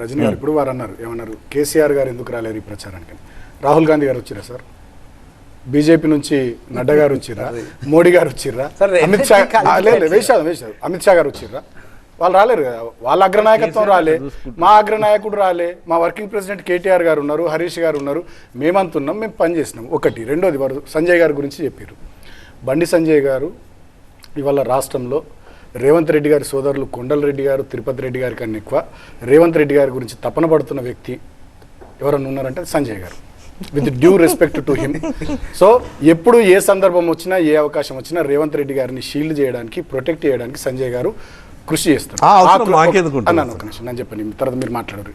రజనీ గారు ఇప్పుడు వారు అన్నారు ఏమన్నారు? కేసీఆర్ గారు ఎందుకు రాలేరు ఈ ప్రచారానికి? రాహుల్ గాంధీ గారు వచ్చిరా సార్? బీజేపీ నుంచి నడ్డా గారు వచ్చిర్రా మోడీ గారు వచ్చిర్రా సార్, అమిత్ షా లేదు వేసాదు వేసాదు అమిత్ షా గారు వచ్చిర్రా వాళ్ళు రాలేరు కదా. వాళ్ళ అగ్రనాయకత్వం రాలే. మా అగ్రనాయకుడు రాలే. మా వర్కింగ్ ప్రెసిడెంట్ కేటీఆర్ గారు ఉన్నారు హరీష్ గారు ఉన్నారు. మేమంతున్నాం మేము పని చేసినాం ఒకటి. రెండోది వారు సంజయ్ గారి గురించి చెప్పారు బండి సంజయ్ గారు ఇవాళ రాష్ట్రంలో రేవంత్ రెడ్డి గారి సోదరులు కొండలరెడ్డి గారు తిరుపతి రెడ్డి గారి కన్నా ఎక్కువ. రేవంత్ రెడ్డి గారి గురించి తపన పడుతున్న వ్యక్తి ఎవరన్నా ఉన్నారంటే Sanjay garu. With due respect to him so ఎప్పుడు ఏ సందర్భం వచ్చినా ఏ అవకాశం వచ్చినా రేవంత్ రెడ్డి గారిని షీల్డ్ చేయడానికి ప్రొటెక్ట్ చేయడానికి సంజయ్ గారు కృషి చేస్తారు. అన్నాను ఒక నిమిషం నేను చెప్పండి తర్వాత మీరు మాట్లాడరు.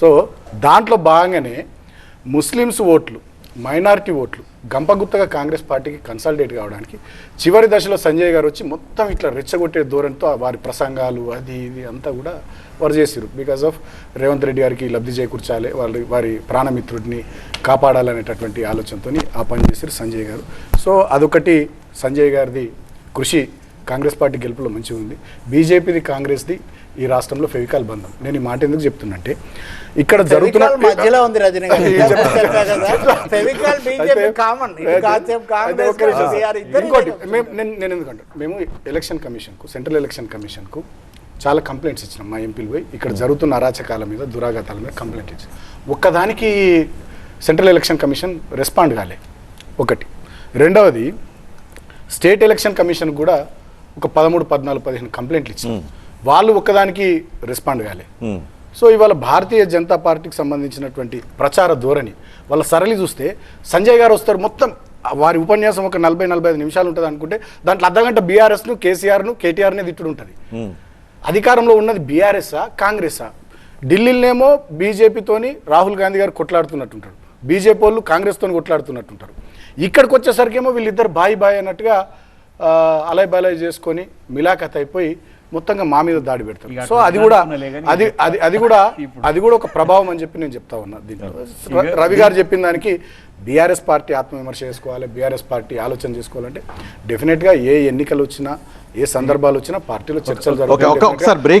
సో దాంట్లో భాగంగానే ముస్లిమ్స్ ఓట్లు మైనారిటీ ఓట్లు. గంపగుత్తగా కాంగ్రెస్ పార్టీకి కన్సల్టేట్ కావడానికి చివరి దశలో సంజయ్ గారు వచ్చి మొత్తం ఇట్లా రెచ్చగొట్టే ధోరణితో వారి ప్రసంగాలు అది ఇది అంతా కూడా వారు చేసారు బికాస్ ఆఫ్ రేవంత్ రెడ్డి గారికి లబ్ధి చేకూర్చాలి వారి వారి ప్రాణమిత్రుడిని కాపాడాలనేటటువంటి ఆలోచనతో ఆ పని చేశారు సంజయ్ గారు. సో అదొకటి సంజయ్ గారిది కృషి. కాంగ్రెస్ పార్టీ గెలుపులో మంచిగా ఉంది బీజేపీది కాంగ్రెస్ది ఈ రాష్ట్రంలో ఫెవికాల్ బంధం. నేను ఈ మాట ఎందుకు చెప్తున్నానంటే ఇక్కడ జరుగుతున్న మధ్యలో ఉంది రజనీ ఇంకోటి నేను ఎందుకంటే మేము ఎలక్షన్ కమిషన్కు సెంట్రల్ ఎలక్షన్ కమిషన్కు చాలా కంప్లైంట్స్ ఇచ్చినాం మా ఎంపీలు పోయి. ఇక్కడ జరుగుతున్న అరాచకాల మీద దురాఘాతాల మీద కంప్లైంట్ ఇచ్చాం. ఒక్కదానికి సెంట్రల్ ఎలక్షన్ కమిషన్ రెస్పాండ్ కాలే. ఒకటి. రెండవది స్టేట్ ఎలక్షన్ కమిషన్ కూడా ఒక పదమూడు పద్నాలుగు పదిహేను కంప్లైంట్లు ఇచ్చారు వాళ్ళు ఒక్కదానికి రెస్పాండ్ కాలే. ఉమ్. సో ఇవాళ భారతీయ జనతా పార్టీకి సంబంధించినటువంటి ప్రచార ధోరణి వాళ్ళ సరళి చూస్తే సంజయ్ గారు వస్తారు మొత్తం వారి ఉపన్యాసం ఒక నలభై నలభై ఐదు నిమిషాలు ఉంటుంది అనుకుంటే దాంట్లో అర్ధగంట బీఆర్ఎస్ను కేసీఆర్ను కేటీఆర్ని తిట్టుడు ఉంటుంది. ఉమ్. అధికారంలో ఉన్నది బీఆర్ఎస్ఆ కాంగ్రెసా ఢిల్లీలోనేమో బీజేపీతోని రాహుల్ గాంధీ గారు కొట్లాడుతున్నట్టుంటారు. బీజేపీ వాళ్ళు కాంగ్రెస్తోని కొట్లాడుతున్నట్టుంటారు. ఇక్కడికి వచ్చేసరికి ఏమో వీళ్ళిద్దరు బాయ్ బాయ్ అన్నట్టుగా అలయ్ బలయ్ చేసుకొని మిలాఖత్ అయిపోయి మొత్తంగా మా మీద దాడి పెడతారు. సో అది కూడా అది అది అది కూడా అది కూడా ఒక ప్రభావం అని చెప్పి నేను చెప్తా ఉన్నా దీంట్లో. రవి గారు చెప్పిన దానికి బీఆర్ఎస్ పార్టీ ఆత్మవిమర్శ చేసుకోవాలి బీఆర్ఎస్ పార్టీ ఆలోచన చేసుకోవాలంటే డెఫినెట్గా ఏ ఎన్నికలు వచ్చినా ఏ సందర్భాలు వచ్చినా పార్టీలో చర్చలు ఓకే జరుగుతాయి ఒక్క- ఒకసారి బ్రేక్